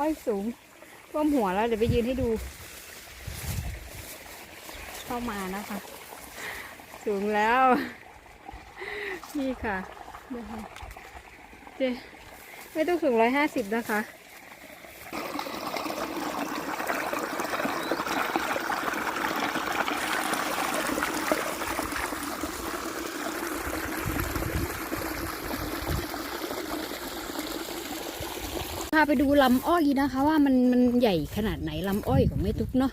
อ้อยสูงท่วมหัวแล้วเดี๋ยวไปยืนให้ดู เข้ามานะคะ สูงแล้ว นี่ค่ะนะคะเจไม่ต้องสูงร้อยห้าสิบนะคะ พาไปดูลำอ้อยนะคะ ว่ามันมันใหญ่ขนาดไหนลำอ้อยของแม่ตุ๊กเนาะ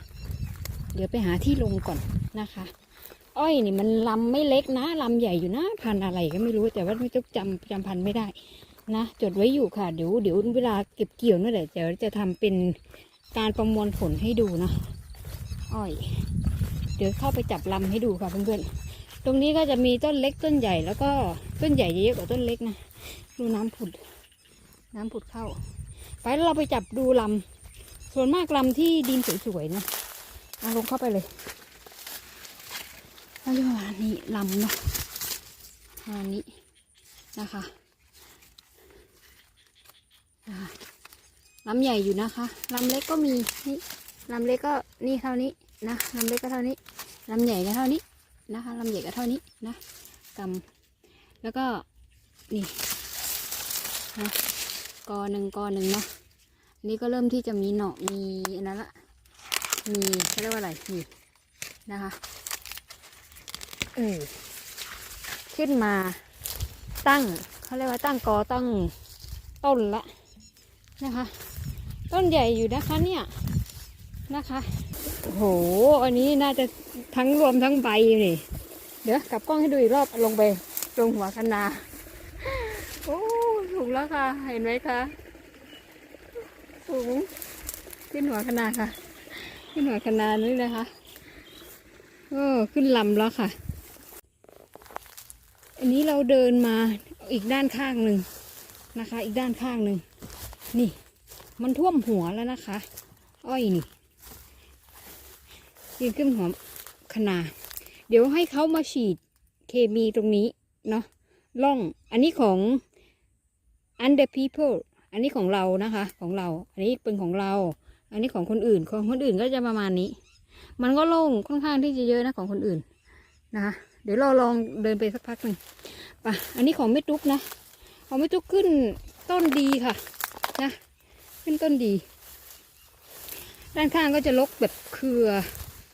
เดี๋ยวไปหาที่ลงก่อนนะคะ อ้อยนี่มันลำไม่เล็กนะลำใหญ่อยู่นะพันอะไรก็ไม่รู้แต่ว่าแม่ตุ๊กจำจำพันไม่ได้นะจดไว้อยู่ค่ะเดี๋ยวเดี๋ยวเวลาเก็บเกี่ยวนั่นแหละเดี๋ยวจะทำเป็นการประมวลผลให้ดูนะอ้อย เดี๋ยวเข้าไปจับลำให้ดูค่ะเพื่อนๆตรงนี้ก็จะมีต้นเล็กต้นใหญ่แล้วก็ต้นใหญ่เยอะกว่าต้นเล็กนะดูน้ำผุดน้ำผุดเข้า ไปเราไปจับดูลำ ส่วนมากลำที่ดินสวยๆนะเอาลงเข้าไปเลยเขาเรียกว่านี่ลำเนาะอันนี้นะคะลำใหญ่อยู่นะคะลำเล็กก็มีนี่ลำเล็กก็นี่เท่านี้นะลำเล็กก็เท่านี้ลำใหญ่ก็เท่านี้นะคะลำใหญ่ก็เท่านี้นะกำแล้วก็นี่นะกอหนึ่งกอหนึ่งเนาะ นนี้ก็เริ่มที่จะมีหน่อมีอันนั้นละมีเขาเรียกว่าอะไรนี่นะคะเออขึ้นมาตั้งเขาเรียกว่าตั้งกอตั้งต้นละนะคะ ต้นใหญ่อยู่นะคะเนี่ยนะคะโหอันนี้น่าจะทั้งรวมทั้งใบนี่เดี๋ยวกลับกล้องให้ดูอีกรอบลงไปลงหัวคะนาโอ้ถูกแล้วค่ะ เห็นไหมคะ สูงขึ้นหัวคณาค่ะ ขึ้นหัวคณานี่นะคะโอ้ขึ้นลำแล้วค่ะ อันนี้เราเดินมาอีกด้านข้างหนึ่งนะคะ อีกด้านข้างหนึ่งนี่ มันท่วมหัวแล้วนะคะ อ้อยนี่ยืนขึ้นหัวคณาเดี๋ยวให้เขามาฉีดเคมีตรงนี้เนาะล่องอันนี้ของ under people อันนี้ของเรานะคะ ของเรา อันนี้เป็นของเรา อันนี้ของคนอื่น ของคนอื่นก็จะประมาณนี้ มันก็โล่งค่อนข้างที่จะเยอะนะของคนอื่นนะคะ เดี๋ยวเราลองเดินไปสักพักหนึ่งไปอันนี้ของแม่ตุ๊กนะ ของแม่ตุ๊กขึ้นต้นดีค่ะ นะ ขึ้นต้นดี ด้านข้างก็จะลกแบบเครือ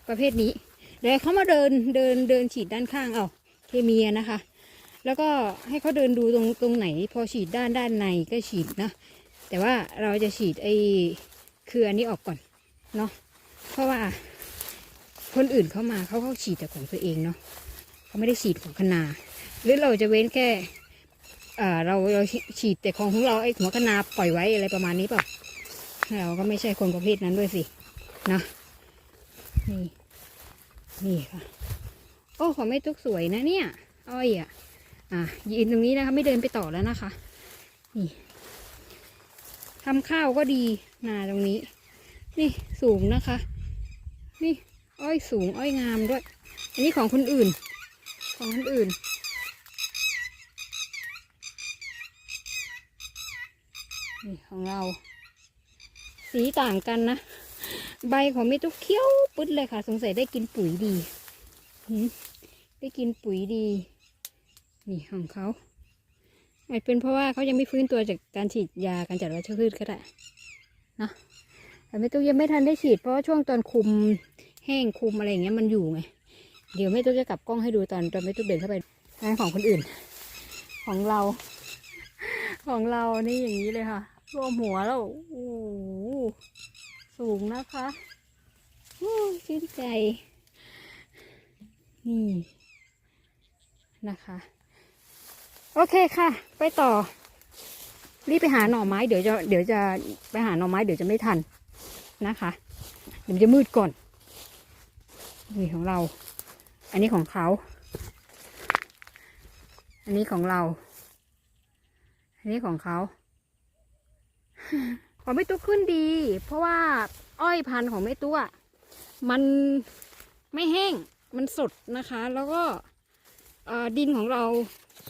ประเภทนี้ เดี๋ยวเขามาเดินเดินเดินฉีดด้านข้างเอาเคมีนะคะ แล้วก็ให้เขาเดินดูตรงตรงไหน พอฉีดด้านด้านในก็ฉีดนะ แต่ว่าเราจะฉีดไอ้คืออันนี้ออกก่อนเนาะเพราะว่าคนอื่นเข้ามาเขาเขาฉีดแต่ของตัวเองเนาะเขาไม่ได้ฉีดของคณาหรือเราจะเว้นแค่อ่าเราเราฉีดแต่ของของเราไอ้หัวคณาปล่อยไว้อะไรประมาณนี้เปล่าเราก็ไม่ใช่คนประเภทนั้นด้วยสินะนี่นี่ค่ะ โอ้ของไม่ตุกสวยนะเนี่ยอ้อยอะ อะยืนตรงนี้นะคะ ไม่เดินไปต่อแล้วนะคะ นี่ทำข้าวก็ดีนาตรงนี้ นี่สูงนะคะ นี่อ้อยสูงอ้อยงามด้วย อันนี้ของคนอื่น ของคนอื่น นี่ของเรา สีต่างกันนะ ใบของมิตุกเขี้ยวปึ๊ดเลยค่ะ สงสัยได้กินปุ๋ยดี ได้กินปุ๋ยดี นี่ของเขาอาจเป็นเพราะว่าเขายังไม่ฟื้นตัวจากการฉีดยาการจัดวัชพืชก็ได้นะแต่แม่ตุ๊กยังไม่ทันได้ฉีดเพราะว่าช่วงตอนคุมแห้งคุมอะไรอย่างเงี้ยมันอยู่ไง เดี๋ยวแม่ตุ๊กจะกลับกล้องให้ดูตอนตอนแม่ตุ๊กเดินเข้าไปนั่นของคนอื่น ของเรา ของเรานี่อย่างนี้เลยค่ะรวมหัวแล้วโอ้โหสูงนะคะโอ้ชื่นใจ นี่นะคะ โอเคค่ะ ไปต่อ รีบไปหาหน่อไม้เดี๋ยวจะเดี๋ยวจะไปหาหน่อไม้เดี๋ยวจะไม่ทันนะคะ เดี๋ยวจะมืดก่อน นี่ของเรา อันนี้ของเขา อันนี้ของเรา อันนี้ของเขาของไม่ตุ๊กขึ้นดี เพราะว่าอ้อยพันธุ์ของไม่ตุ๊กมันไม่แห้ง มันสดนะคะ แล้วก็ดินของเรา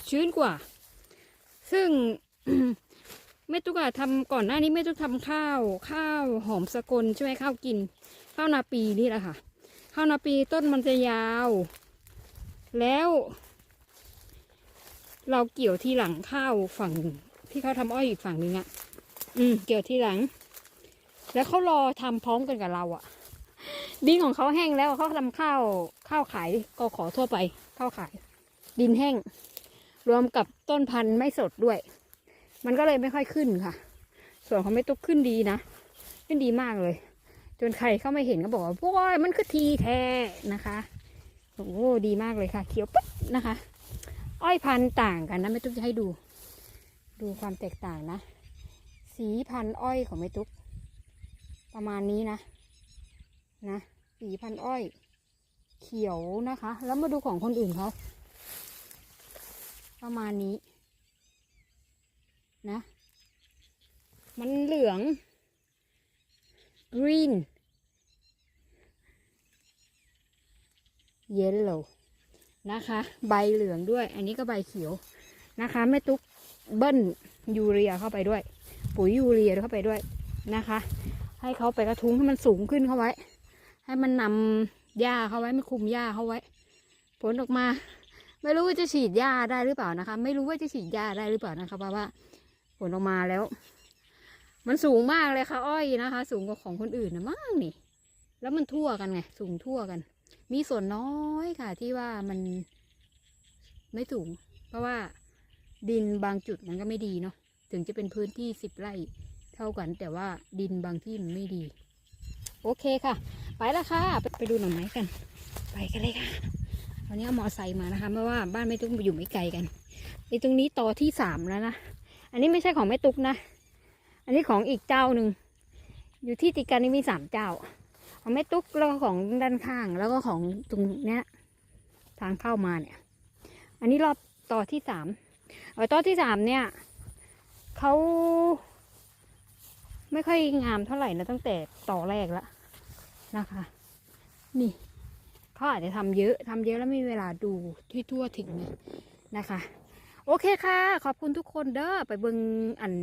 ชื้นกว่า ซึ่งแม่ตุ๊กอะทำก่อนหน้านี้แม่ตุ๊กทำข้าว ข้าวหอมสกลใช่ไหมข้าวกิน ข้าวนาปีนี่แหละค่ะ ข้าวนาปีต้นมันจะยาว แล้ว เราเกี่ยวที่หลังข้าวฝั่งที่เขาทำอ้อยอีกฝั่งนึงอะอืม เกี่ยวที่หลัง แล้วเขารอทำพร้อมกันกับเราอะดินของเขาแห้งแล้วเขาทำข้าวข้าวขายก็ขอทั่วไปข้าวขาย ดินแห้ง รวมกับต้นพันธุ์ไม่สดด้วย มันก็เลยไม่ค่อยขึ้นค่ะ ส่วนของแม่ตุ๊กขึ้นดีนะ ขึ้นดีมากเลย จนใครเข้าไม่เห็นก็บอกว่าโอ้ยมันคือทีแท้นะคะโอ้ดีมากเลยค่ะ เขียวปั๊บนะคะ อ้อยพันธุ์ต่างกันนะแม่ตุ๊กจะให้ดู ดูความแตกต่างนะ สีพันธุ์อ้อยของแม่ตุ๊กประมาณนี้นะ นะสีพันธุ์อ้อย เขียวนะคะ แล้วมาดูของคนอื่นเขา ประมาณนี้นะ มันเหลือง green yellow นะคะ ใบเหลืองด้วย อันนี้ก็ใบเขียวนะคะแม่ตุ๊กเบิ้ลยูเรียเข้าไปด้วย ปุ๋ยยูเรียเข้าไปด้วยนะคะ ให้เขาไปกระทุ้งให้มันสูงขึ้นเข้าไว้ ให้มันนำหญ้าเข้าไว้ไม่คุมหญ้าเข้าไว้ ผลออกมา ไม่รู้ว่าจะฉีดหญ้าได้หรือเปล่านะคะ ไม่รู้ว่าจะฉีดหญ้าได้หรือเปล่านะคะเพราะว่าผลออกมาแล้ว มันสูงมากเลยค่ะ อ้อยนะคะ สูงกว่าของคนอื่นนะมากนี่ แล้วมันทั่วกันไง สูงทั่วกัน มีส่วนน้อยค่ะ ที่ว่ามันไม่สูง เพราะว่าดินบางจุดมันก็ไม่ดีเนาะถึงจะเป็นพื้นที่สิบไร่เท่ากัน แต่ว่าดินบางที่มันไม่ดี โอเคค่ะ ไปล้วค่ะ ไปดูหน่อไม้กัน ไปกันเลยค่ะ วันนี้เอามอไซค์มานะคะเพราะว่าบ้านแม่ตุ๊กอยู่ไม่ไกลกันไอ้ตรงนี้ต่อที่สามแล้วนะอันนี้ไม่ใช่ของแม่ตุ๊กนะ อันนี้ของอีกเจ้าหนึ่งอยู่ที่ติกันนี่มีสามเจ้า ของแม่ตุ๊กแล้วก็ของด้านข้างแล้วก็ของตรงเนี้ยทางเข้ามาเนี่ย อันนี้รอบต่อที่สามเออต่อที่สามเนี่ยเขาไม่ค่อยงามเท่าไหร่นะตั้งแต่ต่อแรกแล้วนะคะ นี่ เขาอาจจะทำเยอะทำเยอะแล้วไม่มีเวลาดูที่ทั่วถึงนนะคะ โอเคค่ะ ขอบคุณทุกคนเด้อไปเบิงอัน